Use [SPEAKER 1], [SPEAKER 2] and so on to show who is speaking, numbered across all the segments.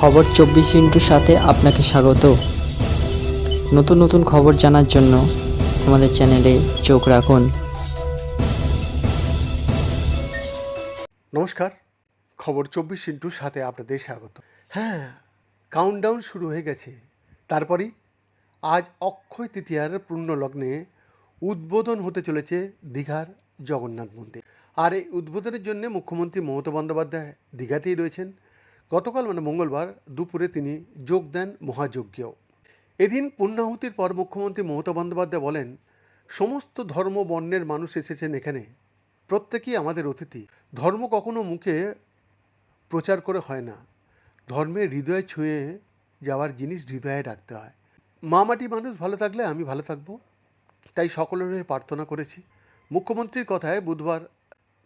[SPEAKER 1] খবর চব্বিশ ইন্টুর সাথে আপনাকে স্বাগত। নতুন নতুন খবর জানার জন্য আমাদের চ্যানেলে চোখ রাখুন।
[SPEAKER 2] নমস্কার, খবর চব্বিশ ইন্টুর সাথে আপনাদের স্বাগত। হ্যাঁ কাউন্টডাউন শুরু হয়ে গেছে। তারপরেই আজ অক্ষয় তৃতীয়ার পূর্ণ লগ্নে উদ্বোধন হতে চলেছে দীঘার জগন্নাথ মন্দির। আর এই উদ্বোধনের জন্য মুখ্যমন্ত্রী মমতা বন্দ্যোপাধ্যায় দীঘাতেই রয়েছেন। গতকাল মানে মঙ্গলবার দুপুরে তিনি যোগ দেন মহাযজ্ঞেও। এদিন পূর্ণাহুতির পর মুখ্যমন্ত্রী মমতা বন্দ্যোপাধ্যায় বলেন, সমস্ত ধর্ম বর্ণের মানুষ এসেছেন এখানে। প্রত্যেকেই আমাদের অতিথি। ধর্ম কখনো মুখে প্রচার করে হয় না। ধর্মের হৃদয়ে ছুঁয়ে যাওয়ার জিনিস হৃদয়ে রাখতে হয়। মা মাটি মানুষ ভালো থাকলে আমি ভালো থাকব। তাই সকলের হয়ে প্রার্থনা করেছি। মুখ্যমন্ত্রীর কথায় বুধবার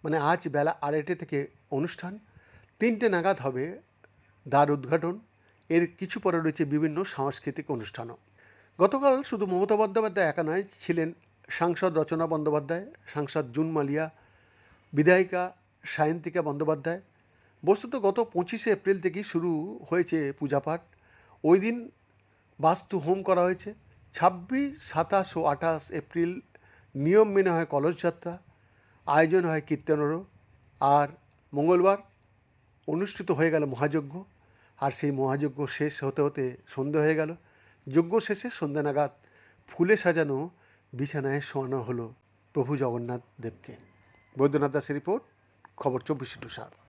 [SPEAKER 2] মানে আজ বেলা আড়াইটে থেকে অনুষ্ঠান তিনটে নাগাদ হবে দ্বার উদ্ঘাটন। এর কিছু পরে রয়েছে বিভিন্ন সাংস্কৃতিক অনুষ্ঠানও। গতকাল শুধু মমতা বন্দ্যোপাধ্যায় একা নয়, ছিলেন সাংসদ রচনা বন্দ্যোপাধ্যায়, সাংসদ জুন মালিয়া, বিধায়িকা সায়ন্তিকা বন্দ্যোপাধ্যায়। বস্তুত গত পঁচিশে এপ্রিল থেকেই শুরু হয়েছে পূজাপাঠ। ওই দিন বাস্তু হোম করা হয়েছে। ছাব্বিশ, সাতাশ ও আঠাশ এপ্রিল নিয়ম মেনে হয় কলসযাত্রা আয়োজন হয় কীর্তনেরও। আর মঙ্গলবার অনুষ্ঠিত হয়ে গেল মহাযজ্ঞ। আর সেই মহাযজ্ঞ শেষ হতে হতে সন্ধে হয়ে গেল। যজ্ঞ শেষে সন্ধ্যা নাগাদ ফুলে সাজানো বিছানায় শোয়ানো হলো প্রভু জগন্নাথ দেবকে। বৈদ্যনাথ দাসের রিপোর্ট, খবর চব্বিশে টু